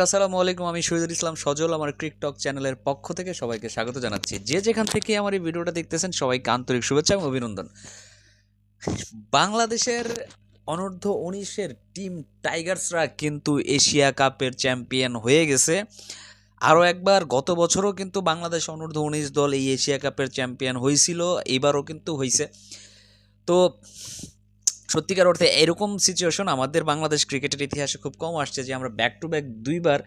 আসসালামু আলাইকুম, আমি শহীদুল ইসলাম সজল, আমার ক্রিকটক চ্যানেলের পক্ষ থেকে সবাইকে স্বাগত জানাচ্ছি। যে যেখান থেকে আমার এই ভিডিওটা দেখতেছেন, সবাইকে আন্তরিক শুভেচ্ছা এবং অভিনন্দন। বাংলাদেশের অনূর্ধ্ব উনিশের টিম টাইগার্সরা কিন্তু এশিয়া কাপের চ্যাম্পিয়ন হয়ে গেছে। আরও একবার, গত বছরও কিন্তু বাংলাদেশ অনূর্ধ্ব উনিশ দল এই এশিয়া কাপের চ্যাম্পিয়ন হয়েছিল, এবারও কিন্তু হয়েছে। তো সত্যিকার অর্থে এরকম সিচুয়েশন আমাদের বাংলাদেশ ক্রিকেটের ইতিহাসে খুব কম আসছে যে আমরা ব্যাক টু ব্যাক দুইবার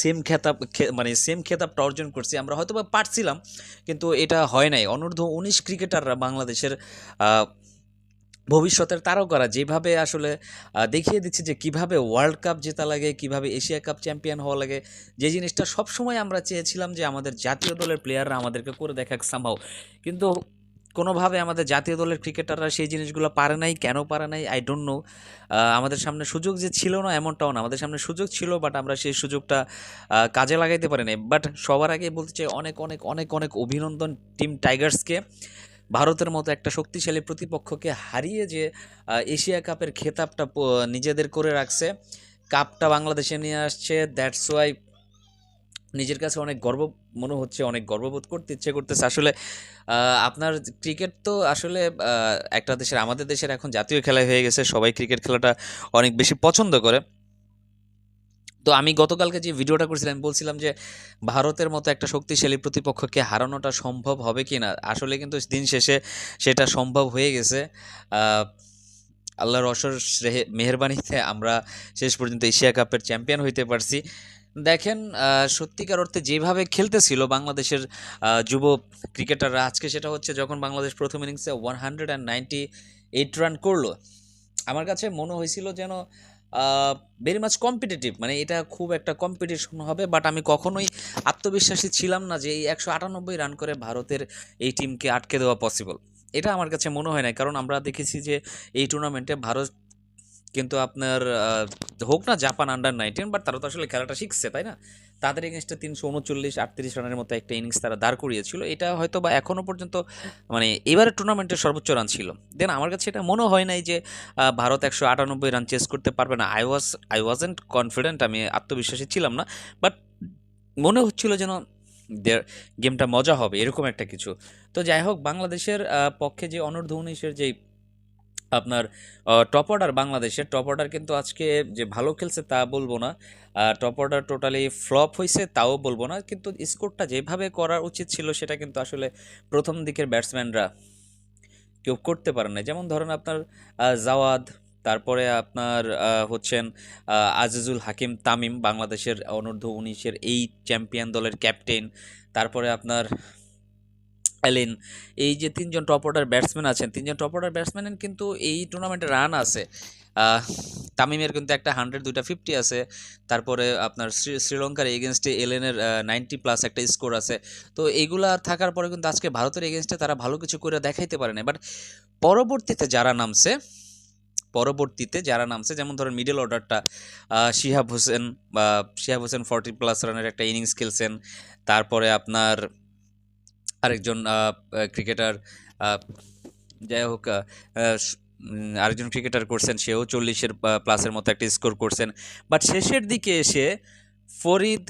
সেম খেতাব মানে সেম খেতাবটা অর্জন করছি। আমরা হয়তো বা পারছিলাম, কিন্তু এটা হয় নাই। অনূর্ধ্ব উনিশ ক্রিকেটাররা বাংলাদেশের ভবিষ্যতের তারকারা যেভাবে আসলে দেখিয়ে দিচ্ছে যে কীভাবে ওয়ার্ল্ড কাপ জেতা লাগে, কীভাবে এশিয়া কাপ চ্যাম্পিয়ন হওয়া লাগে, যে জিনিসটা সবসময় আমরা চেয়েছিলাম যে আমাদের জাতীয় দলের প্লেয়াররা আমাদেরকে করে দেখাক সামহাও কিন্তু কোনোভাবে আমাদের জাতীয় দলের ক্রিকেটাররা সেই জিনিসগুলো পারে নাই, কেন পারে নাই আই ডোন্ট নো আমাদের সামনে সুযোগ যে ছিল না এমনটাও না। আমাদের সামনে সুযোগ ছিল বাট আমরা সেই সুযোগটা কাজে লাগাইতে পারি নাই বাট সবার আগে বলতে চাই, অনেক অনেক অনেক অনেক অভিনন্দন টিম টাইগার্সকে। ভারতের মতো একটা শক্তিশালী প্রতিপক্ষকে হারিয়ে যে এশিয়া কাপের খেতাবটা নিজেদের করে রাখছে। কাপটা বাংলাদেশে নিয়ে আসছে দ্যাটস ওয়াই নিজের কাছে অনেক গর্ব, মনে হচ্ছে অনেক গর্ববোধ করতে ইচ্ছে করতেছে। আসলে আপনার ক্রিকেট তো আসলে একটা দেশের, আমাদের দেশের এখন জাতীয় খেলা হয়ে গেছে। সবাই ক্রিকেট খেলাটা অনেক বেশি পছন্দ করে। তো আমি গতকালকে যে ভিডিওটা করেছিলাম বলছিলাম যে, ভারতের মতো একটা শক্তিশালী প্রতিপক্ষকে হারানোটা সম্ভব হবে কি না আসলে কিন্তু দিন শেষে সেটা সম্ভব হয়ে গেছে। আল্লাহর অসর মেহেরবানিতে আমরা শেষ পর্যন্ত এশিয়া কাপের চ্যাম্পিয়ন হইতে পারছি। দেখেন সত্যিকার অর্থে যেভাবে খেলতেছিল বাংলাদেশের যুব ক্রিকেটাররা, আজকে সেটা হচ্ছে যখন বাংলাদেশ প্রথম ইনিংসে one hundred and ninety eight run করল, আমার কাছে মনে হয়েছিল যেন ভেরি মাচ কম্পিটিটিভ মানে এটা খুব একটা কম্পিটিশন হবে বাট আমি কখনোই আত্মবিশ্বাসী ছিলাম না যে এই একশো আটানব্বই রান করে ভারতের এই টিমকে আটকে দেওয়া পসিবল এটা আমার কাছে মনে হয় না কারণ আমরা দেখেছি যে এই টুর্নামেন্টে ভারত কিন্তু আপনার হোক না জাপান আন্ডার নাইনটিন বাট তারা তো আসলে খেলাটা শিখছে, তাই না? তাদের এগেনস্টে তিনশো উনচল্লিশ, আটত্রিশ রানের মতো একটা ইনিংস তারা দাঁড় করিয়েছিল। এটা হয়তো বা এখনও পর্যন্ত মানে এবারের টুর্নামেন্টের সর্বোচ্চ রান ছিল। দেন আমার কাছে এটা মনে হয় নাই যে ভারত একশো আটানব্বই রান চেস করতে পারবে না। I was I wasn't confident আমি আত্মবিশ্বাসী ছিলাম না। বাট মনে হচ্ছিল যেন গেমটা মজা হবে, এরকম একটা কিছু। তো যাই হোক, বাংলাদেশের পক্ষে যে অনূর্ধ্ব উনিশের যেই আপনার টপ অর্ডার বাংলাদেশের টপ অর্ডার কিন্তু আজকে যে ভালো খেলছে তা বলব না। টপ অর্ডার টোটালি ফ্লপ হয়েছে তাও বলব না। কিন্তু স্কোরটা যেভাবে করা উচিত ছিল সেটা কিন্তু আসলে প্রথম দিকের ব্যাটসম্যানরা কেউ করতে পারে না যেমন ধরেন আপনার জাওয়াদ, তারপরে আপনার হচ্ছেন আজিজুল হাকিম তামিম, বাংলাদেশের অনূর্ধ্ব উনিশের এই চ্যাম্পিয়ন দলের ক্যাপ্টেন তারপরে আপনার অ্যালেন, এই যে তিনজন টপ অর্ডার ব্যাটসম্যান আছেন, তিনজন টপ অর্ডার ব্যাটসম্যানের কিন্তু এই টুর্নামেন্টে রান আছে। তামিমের কিন্তু একটা হান্ড্রেড দুইটা ফিফটি আছে, তারপরে আপনার শ্রী- শ্রীলঙ্কার এগেনস্টে এলেনের নাইনটি প্লাস একটা স্কোর আছে। তো এইগুলা থাকার পরে কিন্তু আজকে ভারতের এগেনস্টে তারা ভালো কিছু করে দেখাইতে পারে না বাট পরবর্তীতে যারা নামছে, পরবর্তীতে যারা নামছে, যেমন ধরেন মিডল অর্ডারটা শিহাব হোসেন, বা শিহাব হোসেন ফর্টি প্লাস রানের একটা ইনিংস খেলছেন, তারপরে আপনার আরেকজন ক্রিকেটার যাই হোক আরেকজন ক্রিকেটার করছেন, সেও চল্লিশের প্লাসের মতো একটা স্কোর করছেন। বাট শেষের দিকে এসে ফরিদ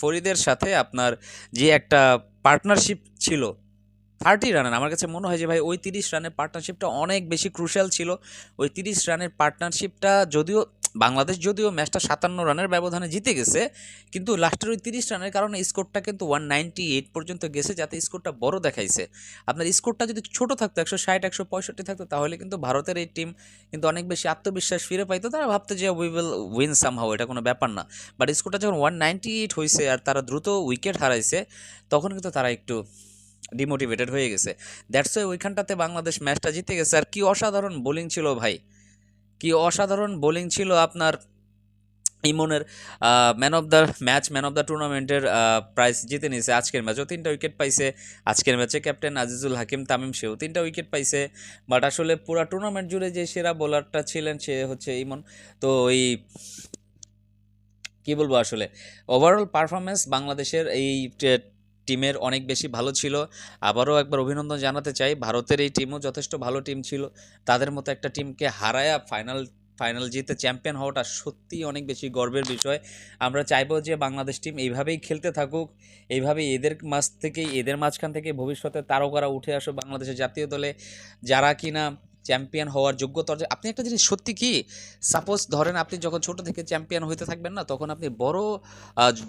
ফরিদের সাথে আপনার যে একটা পার্টনারশিপ ছিল থার্টি রানের, আমার কাছে মনে হয় যে ভাই ওই তিরিশ রানের পার্টনারশিপটা অনেক বেশি ক্রুশাল ছিল। ওই তিরিশ রানের পার্টনারশিপটা যদিও বাংলাদেশ যদিও ম্যাচটা সাতান্ন রানের ব্যবধানে জিতে গেছে, কিন্তু লাস্টের ওই তিরিশ রানের কারণে স্কোরটা কিন্তু ওয়ান নাইনটি এইট পর্যন্ত গেছে, যাতে স্কোরটা বড় দেখাইছে। আপনার স্কোরটা যদি ছোট থাকতো, একশো ষাট, একশো পঁয়ষট্টি থাকতো, তাহলে কিন্তু ভারতের এই টিম কিন্তু অনেক বেশি আত্মবিশ্বাস ফিরে পাইতো। তারা ভাবতো যে উই উইল উইন সামহাও এটা কোনো ব্যাপার না। বাট স্কোরটা যখন ওয়ান নাইনটি এইট হয়েছে আর তারা দ্রুত উইকেট হারাইছে, তখন কিন্তু তারা একটু ডিমোটিভেটেড হয়ে গেছে। দ্যাটস ওয়াই ওইখানটাতে বাংলাদেশ ম্যাচটা জিতে গেছে। আর কি অসাধারণ বোলিং ছিল ভাই। কি অসাধারণ বোলিং ছিল আপনার ইমনের man of the match man of the টুর্নামেন্টের প্রাইজ জিতে নিয়েছে আজকের ম্যাচও তিনটা উইকেট পাইছে। আজকের ম্যাচে ক্যাপ্টেন আজিজুল হাকিম, তামিম সেও তিনটা উইকেট পাইছে। বাট আসলে পুরো টুর্নামেন্ট জুড়ে যে সেরা বোলারটা ছিলেন সে হচ্ছে ইমন। তো ওই কি বলব আসলে? ওভারঅল পারফরমেন্স বাংলাদেশের এই টিমের অনেক বেশি ভালো ছিল। আবারও একবার অভিনন্দন জানাতে চাই, ভারতের এই টিমও যথেষ্ট ভালো টিম ছিল। তাদের মতো একটা টিমকে হারায়া ফাইনাল ফাইনাল জিতে চ্যাম্পিয়ন হওয়াটা সত্যিই অনেক বেশি গর্বের বিষয়। আমরা চাইব যে বাংলাদেশ টিম এইভাবেই খেলতে থাকুক, এইভাবেই এদের মাঝ থেকেই, এদের মাঝখান থেকে ভবিষ্যতে তারকারা উঠে আসো বাংলাদেশের জাতীয় দলে। যারা কিনা চ্যাম্পিয়ন হওয়ার যোগ্যতা অর্জন- আপনি একটা জিনিস সত্যি কি? সাপোজ ধরেন আপনি যখন ছোট থেকে চ্যাম্পিয়ন হইতে থাকবেন না, তখন আপনি বড়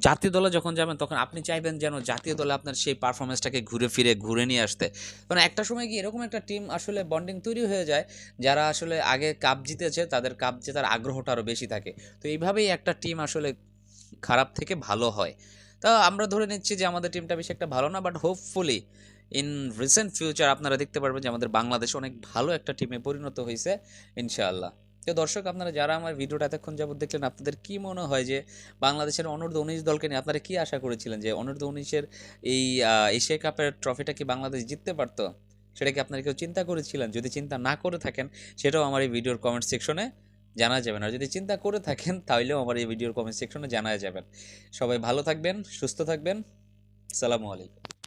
জাতীয় দলে যখন যাবেন, তখন আপনি চাইবেন যেন জাতীয় দলে আপনার সেই পারফরমেন্সটাকে ঘুরে ফিরে, ঘুরে নিয়ে আসতে। কারণ একটা সময় কি এরকম একটা টিম আসলে বন্ডিং তৈরি হয়ে যায়, যারা আসলে আগে কাপ জিতেছে, তাদের কাপ জেতার আগ্রহটা আরও বেশি থাকে। তো এইভাবেই একটা টিম আসলে খারাপ থেকে ভালো হয়। তা আমরা ধরে নিচ্ছি যে আমাদের টিমটা বেশি একটা ভালো না but hopefully in recent future আপনারা দেখতে পারবেন যে আমাদের বাংলাদেশ অনেক ভালো একটা টিমে পরিণত হয়েছে, ইনশাআল্লাহ। তো দর্শক, আপনারা যারা আমার ভিডিওটা এতক্ষণ যাবত দেখলেন, আপনাদের কি মনে হয় যে বাংলাদেশের অনূর্ধ্ব উনিশ দলকে নিয়ে আপনারা কি আশা করেছিলেন যে অনূর্ধ্ব উনিশের এই এশিয়া কাপের ট্রফিটা কি বাংলাদেশ জিততে পারতো? সেটা কি আপনারা কেউ চিন্তা করেছিলেন? যদি চিন্তা না করে থাকেন, সেটাও আমার এই ভিডিওর কমেন্ট সেকশনে জানা যাবেন। আর যদি চিন্তা করে থাকেন তাহলেও আমার এই ভিডিওর কমেন্ট সেকশনে জানা যাবেন। সবাই ভালো থাকবেন, সুস্থ থাকবেন। সালামু আলাইকুম।